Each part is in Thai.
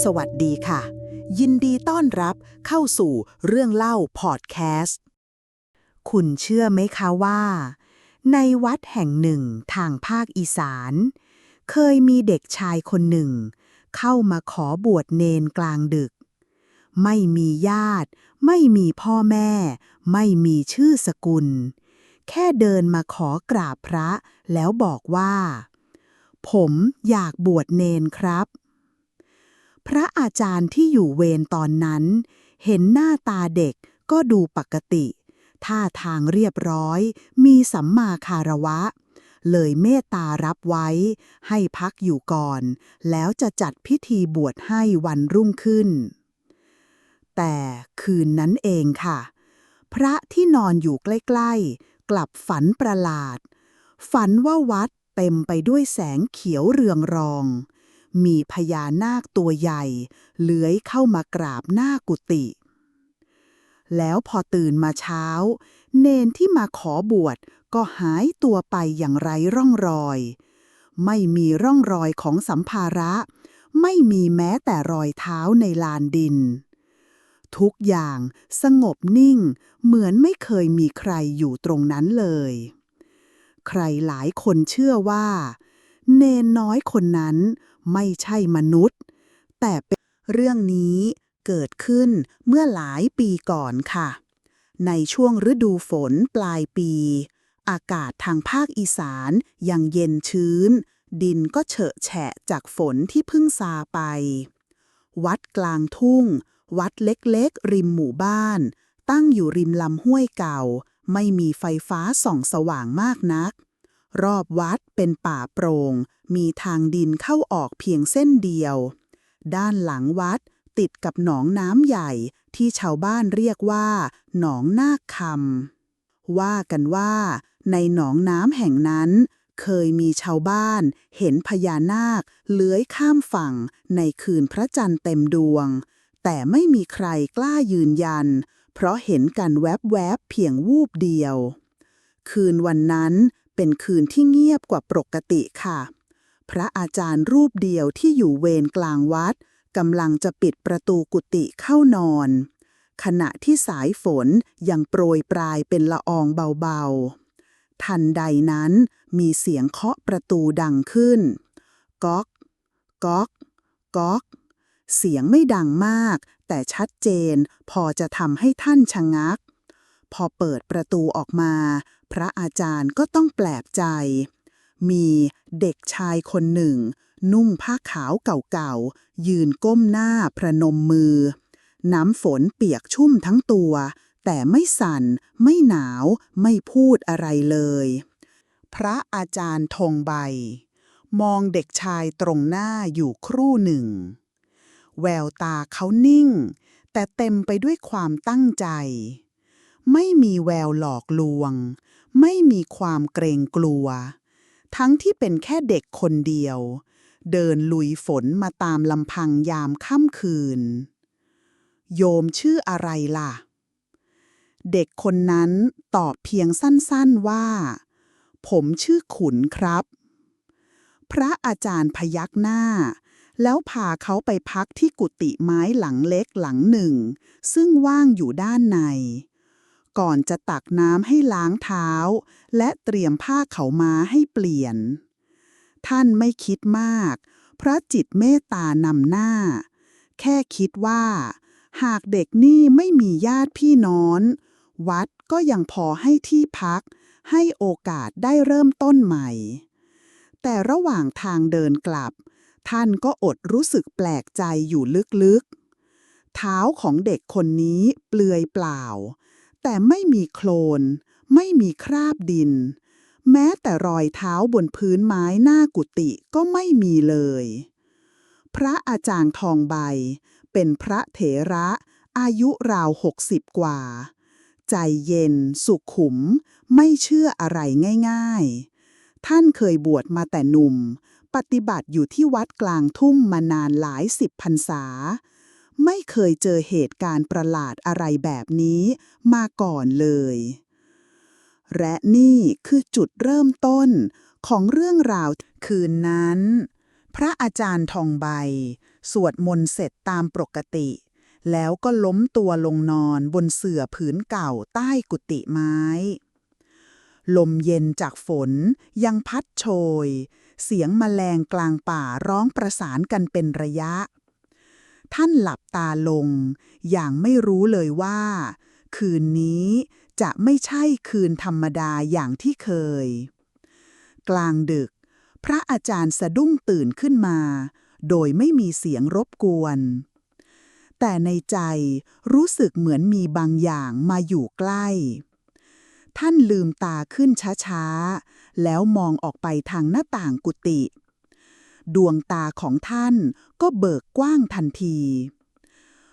สวัสดีค่ะ ยินดีต้อนรับเข้าสู่เรื่องเล่าพอดแคสต์ คุณเชื่อไหมคะว่า ในวัดแห่งหนึ่งทางภาคอีสาน เคยมีเด็กชายคนหนึ่ง เข้ามาขอบวชเนนกลางดึก ไม่มีญาติ ไม่มีพ่อแม่ ไม่มีชื่อสกุล แค่เดินมาขอกราบพระแล้วบอกว่า ผมอยากบวชเนนครับ พระอาจารย์ที่อยู่เวรตอนนั้น เห็นหน้าตาเด็กก็ดูปกติ ท่าทางเรียบร้อย มีสัมมาคารวะ เลยเมตตารับไว้ ให้พักอยู่ก่อน แล้วจะจัดพิธีบวชให้วันรุ่งขึ้น แต่คืนนั้นเองค่ะ พระที่นอนอยู่ใกล้ๆ กลับฝันประหลาด ฝันว่าวัดเต็มไปด้วยแสงเขียวเรืองรอง มีพญานาคตัวใหญ่ เลื้อยเข้ามากราบหน้ากุฏิแล้วพอตื่นมาเช้า เนนที่มาขอบวชก็หายตัวไปอย่างไร้ร่องรอย ไม่มีร่องรอยของสัมภาระ ไม่มีแม้แต่รอยเท้าในลานดิน ทุกอย่างสงบนิ่ง เหมือนไม่เคยมีใครอยู่ตรงนั้นเลย ใครหลายคนเชื่อว่า เนนน้อยคนนั้น ไม่ใช่มนุษย์ แต่เป็นเรื่องนี้เกิดขึ้นเมื่อหลายปีก่อนค่ะ ในช่วงฤดูฝนปลายปี อากาศทางภาคอีสานยังเย็นชื้น ดินก็เฉอะแฉะจากฝนที่พิ่งซาไป วัดกลางทุ่ง วัดเล็กๆ ริมหมู่บ้าน ตั้งอยู่ริมลำห้วยเก่า ไม่มีไฟฟ้าส่องสว่างมากนัก รอบวัดเป็นป่าโปร่ง มีทางดินเข้าออกเพียงเส้นเดียว ด้านหลังวัดติดกับหนองน้ำใหญ่ที่ชาวบ้านเรียกว่า หนองนาคคำว่ากันว่า ในหนองน้ำแห่งนั้น เคยมีชาวบ้านเห็นพญานาคเลื้อยข้ามฝั่งในคืนพระจันทร์เต็มดวง แต่ไม่มีใครกล้ายืนยัน เพราะเห็นกันแวบๆเพียงวูบเดียว คืนวันนั้น เป็นคืนที่เงียบกว่าปกติค่ะ พระอาจารย์รูปเดียวที่อยู่เวรกลางวัดกำลังจะปิดประตูกุฏิเข้านอน ขณะที่สายฝนยังโปรยปลายเป็นละอองเบาๆ ทันใดนั้นมีเสียงเคาะประตูดังขึ้น ก๊อก ก๊อก ก๊อก เสียงไม่ดังมาก แต่ชัดเจนพอจะทำให้ท่านชะงัก พอเปิดประตูออกมา พระอาจารย์ก็ต้องแปลกใจ มีเด็กชายคนหนึ่ง นุ่งผ้าขาวเก่าๆ ยืนก้มหน้าพระนมมือ น้ำฝนเปียกชุ่มทั้งตัว แต่ไม่สั่น ไม่หนาว ไม่พูดอะไรเลย พระอาจารย์ธงใบ มองเด็กชายตรงหน้าอยู่ครู่หนึ่ง แววตาเขานิ่ง แต่เต็มไปด้วยความตั้งใจไม่มีแววหลอกลวง ไม่มีความเกรงกลัว ทั้งที่เป็นแค่เด็กคนเดียว เดินลุยฝนมาตามลำพังยามค่ำคืน โยมชื่ออะไรล่ะ เด็กคนนั้นตอบเพียงสั้นๆว่า ผมชื่อขุนครับ พระอาจารย์พยักหน้าแล้วพาเขาไปพักที่กุฏิไม้หลังเล็กหลังหนึ่ง ซึ่งว่างอยู่ด้านใน ก่อนจะตักน้ำให้ล้างเท้า และเตรียมผ้าเขามาให้เปลี่ยน ท่านไม่คิดมาก พระจิตเมตตานำหน้า แค่คิดว่า หากเด็กนี่ไม่มีญาติพี่น้อง วัดก็ยังพอให้ที่พัก ให้โอกาสได้เริ่มต้นใหม่ แต่ระหว่างทางเดินกลับ ท่านก็อดรู้สึกแปลกใจอยู่ลึกๆเท้าของเด็กคนนี้เปลือยเปล่า แต่ไม่มีโคลน ไม่มีคราบดิน แม้แต่รอยเท้าบนพื้นไม้หน้ากุฏิก็ไม่มีเลย พระอาจารย์ทองใบ เป็นพระเถระอายุราวหกสิบกว่า ใจเย็น สุขุม ไม่เชื่ออะไรง่าย ๆ ท่านเคยบวชมาแต่หนุ่ม ปฏิบัติอยู่ที่วัดกลางทุ่งมานานหลายสิบพรรษา ไม่เคยเจอเหตุการณ์ประหลาดอะไรแบบนี้มาก่อนเลย และนี่คือจุดเริ่มต้นของเรื่องราวคืนนั้น พระอาจารย์ทองใบ สวดมนต์เสร็จตามปกติ แล้วก็ล้มตัวลงนอนบนเสื่อผืนเก่าใต้กุฏิไม้ ลมเย็นจากฝนยังพัดโชย เสียงแมลงกลางป่าร้องประสานกันเป็นระยะ ท่านหลับตาลง อย่างไม่รู้เลยว่า คืนนี้จะไม่ใช่คืนธรรมดาอย่างที่เคย กลางดึก พระอาจารย์สะดุ้งตื่นขึ้นมา โดยไม่มีเสียงรบกวน แต่ในใจรู้สึกเหมือนมีบางอย่างมาอยู่ใกล้ ท่านลืมตาขึ้นช้าๆ แล้วมองออกไปทางหน้าต่างกุฏิ ดวงตาของท่านก็เบิกกว้างทันที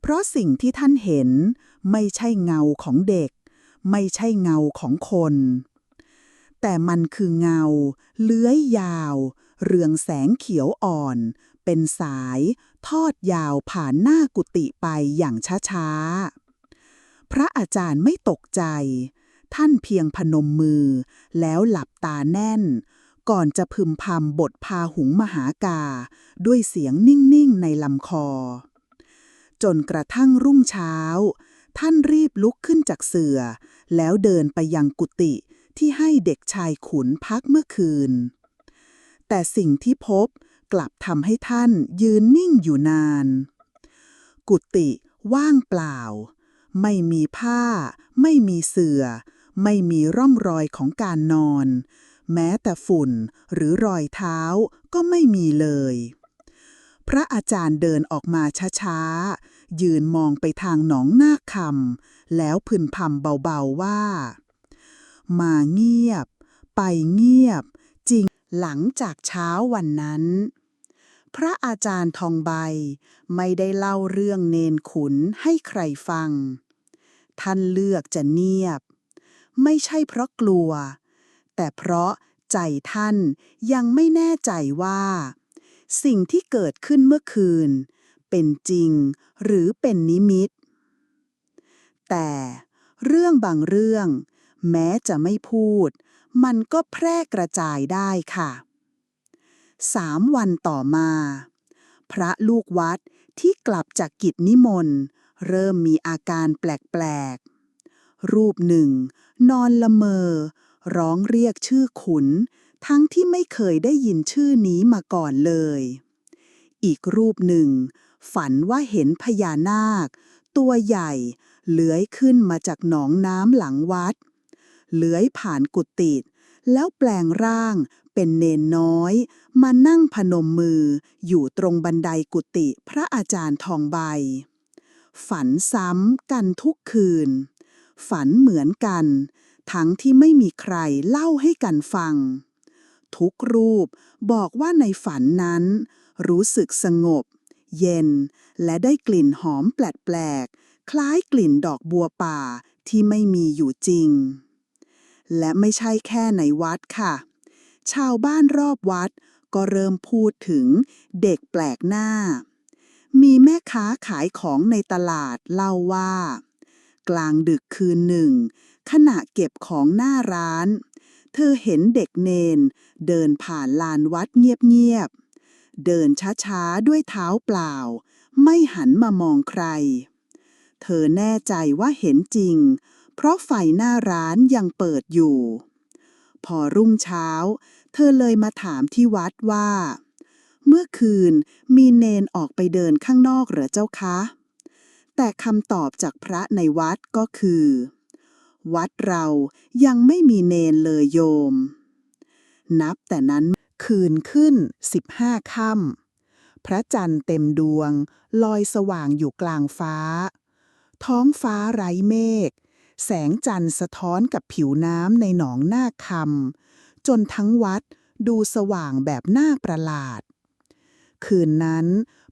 เพราะสิ่งที่ท่านเห็นไม่ใช่เงาของเด็ก ไม่ใช่เงาของคน แต่มันคือเงา เลื้อยยาว เรืองแสงเขียวอ่อน เป็นสาย ทอดยาวผ่านหน้ากุฏิไปอย่างช้าๆ พระอาจารย์ไม่ตกใจท่านเพียงพนมมือแล้วหลับตาแน่น ก่อนจะพึมพำบทพาหุงมหากา ด้วยเสียงนิ่ง ๆ ในลำคอ จนกระทั่งรุ่งเช้า ท่านรีบลุกขึ้นจากเสือ่อแล้วเดินไปยังกุฏิที่ให้เด็กชายขุนพักเมื่อคืน แต่สิ่งที่พบกลับทำให้ท่านยืนนิ่งอยู่นาน กุฏิว่างเปล่า ไม่มีผ้า ไม่มีเสื่อไม่มีร่องรอยของการนอน แม้แต่ฝุ่นหรือรอยเท้าก็ไม่มีเลย พระอาจารย์เดินออกมาช้าๆ ยืนมองไปทางหนองนาคคำแล้วพึนพำเบาๆว่า มาเงียบ ไปเงียบ จริงหลังจากเช้าวันนั้น พระอาจารย์ทองใบไม่ได้เล่าเรื่องเนนขุนให้ใครฟัง ท่านเลือกจะเงียบ ไม่ใช่เพราะกลัว แต่เพราะใจท่านยังไม่แน่ใจว่า สิ่งที่เกิดขึ้นเมื่อคืน เป็นจริงหรือเป็นนิมิต แต่เรื่องบางเรื่อง แม้จะไม่พูด มันก็แพร่กระจายได้ค่ะสามวันต่อมา พระลูกวัดที่กลับจากกิจนิมนต์ เริ่มมีอาการแปลกๆ รูปหนึ่ง นอนละเมอ ร้องเรียกชื่อขุน ทั้งที่ไม่เคยได้ยินชื่อนี้มาก่อนเลย อีกรูปหนึ่ง ฝันว่าเห็นพญานาค ตัวใหญ่เลื้อยขึ้นมาจากหนองน้ำหลังวัด เลื้อยผ่านกุฏิแล้วแปลงร่างเป็นเนนน้อย มานั่งพนมมืออยู่ตรงบันไดกุฏิพระอาจารย์ทองใบ ฝันซ้ำกันทุกคืน ฝันเหมือนกัน ทั้งที่ไม่มีใครเล่าให้กันฟัง ทุกรูปบอกว่าในฝันนั้น รู้สึกสงบ เย็น และได้กลิ่นหอมแปลกๆ คล้ายกลิ่นดอกบัวป่าที่ไม่มีอยู่จริง และไม่ใช่แค่ในวัดค่ะ ชาวบ้านรอบวัดก็เริ่มพูดถึงเด็กแปลกหน้า มีแม่ค้าขายของในตลาดเล่าว่า กลางดึกคืนหนึ่ง ขณะเก็บของหน้าร้าน เธอเห็นเด็กเนน เดินผ่านลานวัดเงียบๆ เดินช้าๆ ด้วยเท้าเปล่า ไม่หันมามองใคร เธอแน่ใจว่าเห็นจริง เพราะไฟหน้าร้านยังเปิดอยู่ พอรุ่งเช้า เธอเลยมาถามที่วัดว่า เมื่อคืนมีเนนออกไปเดินข้างนอกเหรอเจ้าคะแต่คำตอบจากพระในวัดก็คือ วัดเรายังไม่มีเนนเลยโยม นับแต่นั้นคืนขึ้นสิบห้าค่ำพระจันทร์เต็มดวง ลอยสว่างอยู่กลางฟ้า ท้องฟ้าไร้เมฆ แสงจันทร์สะท้อนกับผิวน้ำในหนองนาคำจนทั้งวัดดูสว่างแบบน่าประหลาด คืนนั้น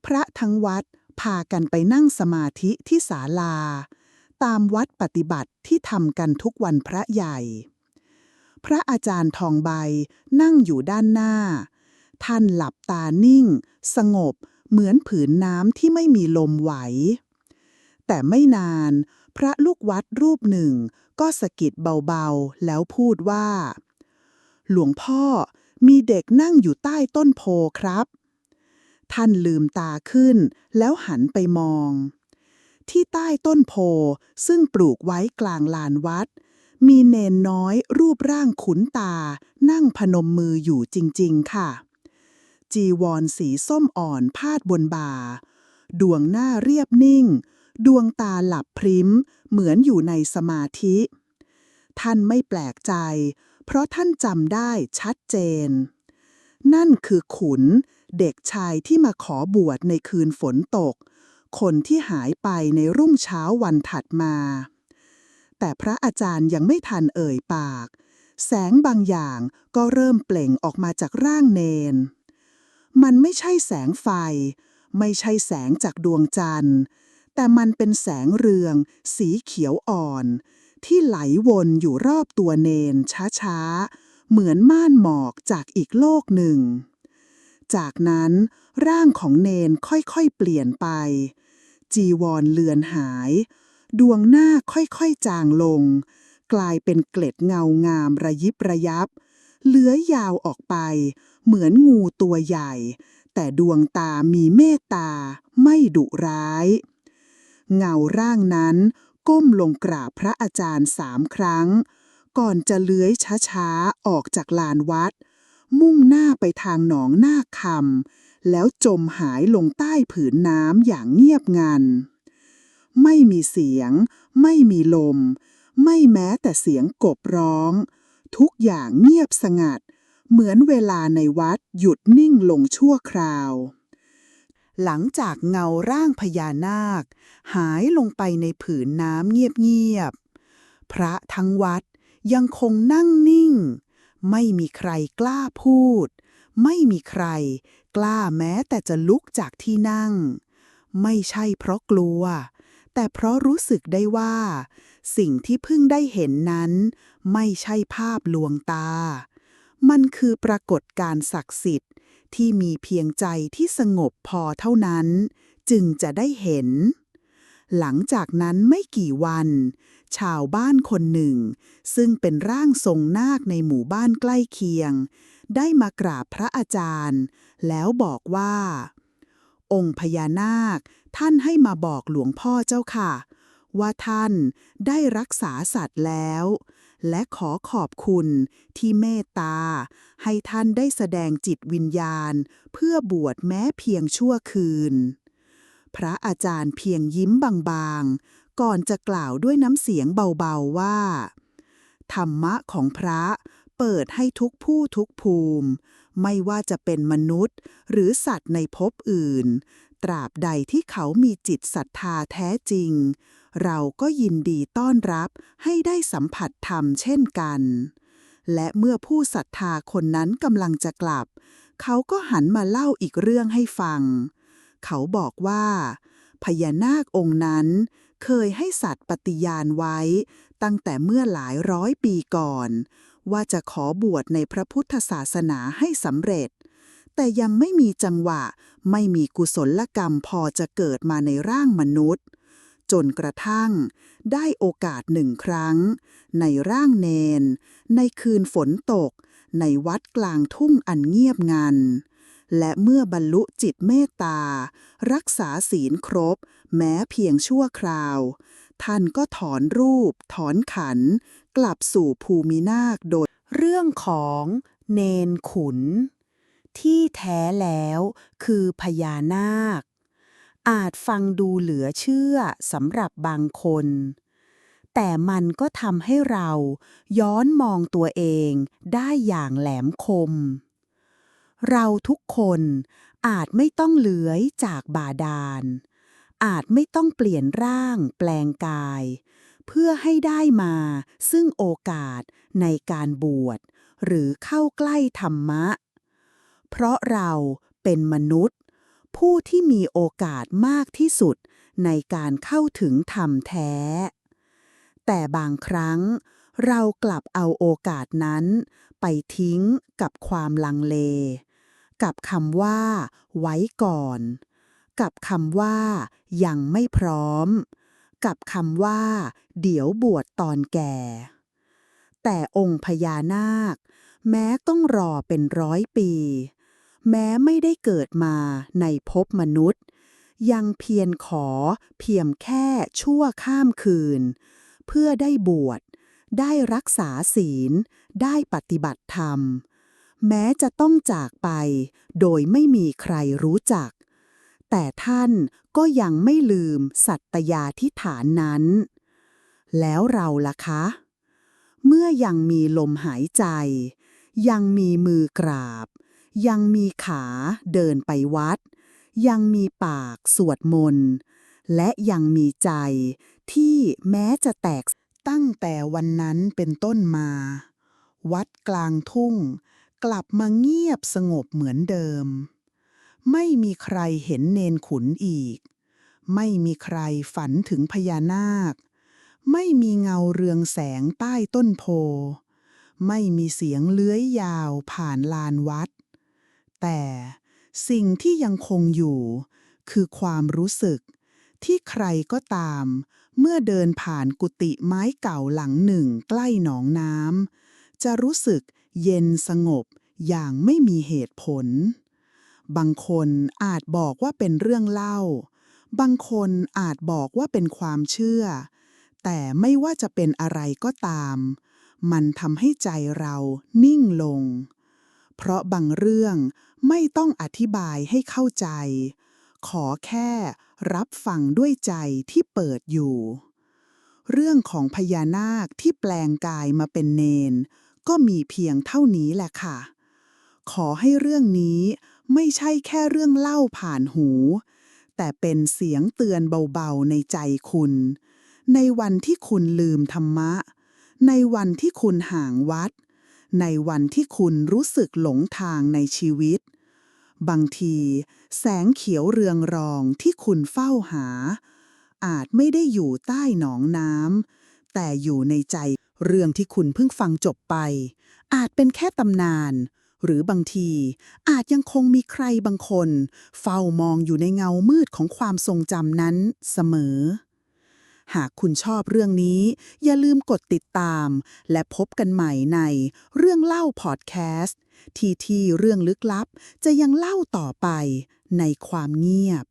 พระทั้งวัดพากันไปนั่งสมาธิที่ศาลา ตามวัดปฏิบัติที่ทำกันทุกวันพระใหญ่ พระอาจารย์ทองใบนั่งอยู่ด้านหน้า ท่านหลับตานิ่ง สงบเหมือนผืนน้ำที่ไม่มีลมไหว แต่ไม่นานพระลูกวัดรูปหนึ่งก็สะกิดเบาๆ แล้วพูดว่า หลวงพ่อมีเด็กนั่งอยู่ใต้ต้นโพครับ ท่านลืมตาขึ้นแล้วหันไปมอง ที่ใต้ต้นโพ ซึ่งปลูกไว้กลางลานวัด มีเนนน้อยรูปร่างขุนตา นั่งพนมมืออยู่จริง ๆ ค่ะ จีวรสีส้มอ่อนพาดบนบ่า ดวงหน้าเรียบนิ่ง ดวงตาหลับพริ้ม เหมือนอยู่ในสมาธิ ท่านไม่แปลกใจ เพราะท่านจำได้ชัดเจน นั่นคือขุนเด็กชายที่มาขอบวชในคืนฝนตก คนที่หายไปในรุ่งเช้าวันถัดมา แต่พระอาจารย์ยังไม่ทันเอ่ยปาก แสงบางอย่างก็เริ่มเปล่งออกมาจากร่างเนน มันไม่ใช่แสงไฟ ไม่ใช่แสงจากดวงจันทร์ แต่มันเป็นแสงเรือง สีเขียวอ่อน ที่ไหลวนอยู่รอบตัวเนนช้าๆ เหมือนม่านหมอกจากอีกโลกหนึ่ง จากนั้นร่างของเนนค่อยๆเปลี่ยนไป จีวรเลือนหาย ดวงหน้าค่อยๆจางลง กลายเป็นเกล็ดเงางามระยิบระยับ เลื้อยยาวออกไป เหมือนงูตัวใหญ่ แต่ดวงตามีเมตตา ไม่ดุร้าย เงาร่างนั้นก้มลงกราบพระอาจารย์สามครั้ง ก่อนจะเลื้อยช้าๆ ออกจากลานวัด มุ่งหน้าไปทางหนองหน้าคำแล้วจมหายลงใต้ผืนน้ำอย่างเงียบงัน ไม่มีเสียง ไม่มีลม ไม่แม้แต่เสียงกบร้อง ทุกอย่างเงียบสงัด เหมือนเวลาในวัดหยุดนิ่งลงชั่วคราวหลังจากเงาร่างพญานาค หายลงไปในผืนน้ำเงียบๆ พระทั้งวัดยังคงนั่งนิ่ง ไม่มีใครกล้าพูด ไม่มีใครกล้าแม้แต่จะลุกจากที่นั่ง ไม่ใช่เพราะกลัว แต่เพราะรู้สึกได้ว่า สิ่งที่เพิ่งได้เห็นนั้น ไม่ใช่ภาพลวงตา มันคือปรากฏการณ์ศักดิ์สิทธิ์ที่มีเพียงใจที่สงบพอเท่านั้น จึงจะได้เห็น หลังจากนั้นไม่กี่วัน ชาวบ้านคนหนึ่ง ซึ่งเป็นร่างทรงนาคในหมู่บ้านใกล้เคียง ได้มากราบพระอาจารย์ แล้วบอกว่า องค์พญานาค ท่านให้มาบอกหลวงพ่อเจ้าค่ะ ว่าท่านได้รักษาสัตว์แล้ว และขอขอบคุณที่เมตตา ให้ท่านได้แสดงจิตวิญญาณ เพื่อบวชแม้เพียงชั่วคืนพระอาจารย์เพียงยิ้มบางๆ ก่อนจะกล่าวด้วยน้ำเสียงเบาๆว่า ธรรมะของพระเปิดให้ทุกผู้ทุกภูมิ ไม่ว่าจะเป็นมนุษย์ หรือสัตว์ในภพอื่น ตราบใดที่เขามีจิตศรัทธาแท้จริง เราก็ยินดีต้อนรับให้ได้สัมผัสธรรมเช่นกัน และเมื่อผู้ศรัทธาคนนั้นกำลังจะกลับ เขาก็หันมาเล่าอีกเรื่องให้ฟัง เขาบอกว่าพญานาคองค์นั้น เคยให้สัตว์ปฏิญาณไว้ ตั้งแต่เมื่อหลายร้อยปีก่อน ว่าจะขอบวชในพระพุทธศาสนาให้สำเร็จ แต่ยังไม่มีจังหวะ ไม่มีกุศลกรรมพอจะเกิดมาในร่างมนุษย์ จนกระทั่ง ได้โอกาสหนึ่งครั้ง ในร่างเนน ในคืนฝนตก ในวัดกลางทุ่งอันเงียบงันและเมื่อบรรลุจิตเมตตา รักษาศีลครบ แม้เพียงชั่วคราว ท่านก็ถอนรูป ถอนขัน กลับสู่ภูมินาคโดย เรื่องของเนนขุน ที่แท้แล้วคือพญานาค อาจฟังดูเหลือเชื่อสำหรับบางคน แต่มันก็ทำให้เราย้อนมองตัวเองได้อย่างแหลมคม เราทุกคนอาจไม่ต้องเลื้อยจากบาดาล อาจไม่ต้องเปลี่ยนร่างแปลงกาย เพื่อให้ได้มาซึ่งโอกาสในการบวช หรือเข้าใกล้ธรรมะ เพราะเราเป็นมนุษย์ ผู้ที่มีโอกาสมากที่สุดในการเข้าถึงธรรมแท้ แต่บางครั้งเรากลับเอาโอกาสนั้น ไปทิ้งกับความลังเล กับคำว่า ไว้ก่อน กับคำว่า ยังไม่พร้อม กับคำว่า เดี๋ยวบวชตอนแก่ แต่องค์พญานาค แม้ต้องรอเป็นร้อยปี แม้ไม่ได้เกิดมาในภพมนุษย์ ยังเพียรขอเพียงแค่ชั่วข้ามคืน เพื่อได้บวช ได้รักษาศีล ได้ปฏิบัติธรรม แม้จะต้องจากไปโดยไม่มีใครรู้จัก แต่ท่านก็ยังไม่ลืมสัตยาธิฐานนั้น แล้วเราล่ะคะ เมื่อยังมีลมหายใจ ยังมีมือกราบ ยังมีขาเดินไปวัด ยังมีปากสวดมนต์ และยังมีใจที่แม้จะแตกตั้งแต่วันนั้นเป็นต้นมา วัดกลางทุ่ง กลับมาเงียบสงบเหมือนเดิม ไม่มีใครเห็นเนนขุนอีก ไม่มีใครฝันถึงพญานาค ไม่มีเงาเรืองแสงใต้ต้นโพ ไม่มีเสียงเลื้อยยาวผ่านลานวัด แต่สิ่งที่ยังคงอยู่ คือความรู้สึกที่ใครก็ตาม เมื่อเดินผ่านกุฏิไม้เก่าหลังหนึ่งใกล้หนองน้ำจะรู้สึกเย็นสงบอย่างไม่มีเหตุผล บางคนอาจบอกว่าเป็นเรื่องเล่า บางคนอาจบอกว่าเป็นความเชื่อ แต่ไม่ว่าจะเป็นอะไรก็ตาม มันทำให้ใจเรานิ่งลง เพราะบางเรื่องไม่ต้องอธิบายให้เข้าใจ ขอแค่รับฟังด้วยใจที่เปิดอยู่ เรื่องของพญานาคที่แปลงกายมาเป็นเนน ก็มีเพียงเท่านี้แหละค่ะ ขอให้เรื่องนี้ ไม่ใช่แค่เรื่องเล่าผ่านหู แต่เป็นเสียงเตือนเบาๆในใจคุณ ในวันที่คุณลืมธรรมะ ในวันที่คุณห่างวัด ในวันที่คุณรู้สึกหลงทางในชีวิต บางที แสงเขียวเรืองรองที่คุณเฝ้าหา อาจไม่ได้อยู่ใต้หนองน้ำแต่อยู่ในใจเรื่องที่คุณเพิ่งฟังจบไป อาจเป็นแค่ตำนาน หรือบางที อาจยังคงมีใครบางคน เฝ้ามองอยู่ในเงามืดของความทรงจำนั้นเสมอ หากคุณชอบเรื่องนี้ อย่าลืมกดติดตาม และพบกันใหม่ในเรื่องเล่าพอดแคสต์ ที่ที่เรื่องลึกลับจะยังเล่าต่อไปในความเงียบ